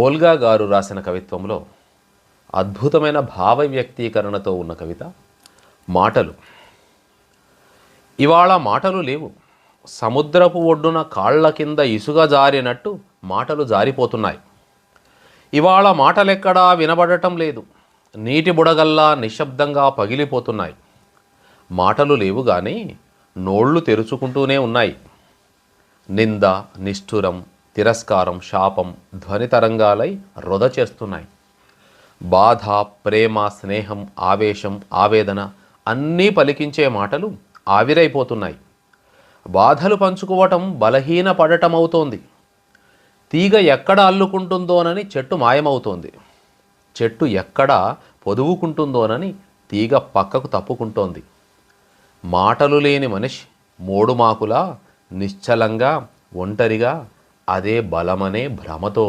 ఓల్గా గారు రాసిన కవిత్వంలో అద్భుతమైన భావ వ్యక్తీకరణతో ఉన్న కవిత మాటలు. ఇవాళ మాటలు లేవు. సముద్రపు ఒడ్డున కాళ్ళ కింద ఇసుక జారినట్టు మాటలు జారిపోతున్నాయి. ఇవాళ మాటలెక్కడా వినబడటం లేదు. నీటి బుడగల్లా నిశ్శబ్దంగా పగిలిపోతున్నాయి. మాటలు లేవు కానీ నోళ్ళు తెరుచుకుంటూనే ఉన్నాయి. నింద నిష్ఠురం తిరస్కారం శాపం ధ్వని తరంగాలై రొద చేస్తున్నాయి. బాధ ప్రేమ స్నేహం ఆవేశం ఆవేదన అన్నీ పలికించే మాటలు ఆవిరైపోతున్నాయి. బాధలు పంచుకోవటం బలహీన పడటమవుతోంది తీగ ఎక్కడ అల్లుకుంటుందోనని చెట్టు మాయమవుతోంది. చెట్టు ఎక్కడ పొదువుకుంటుందోనని తీగ పక్కకు తప్పుకుంటోంది. మాటలు లేని మనిషి మూడు మాకులా నిశ్చలంగా ఒంటరిగా అదే బలమనే భ్రమతో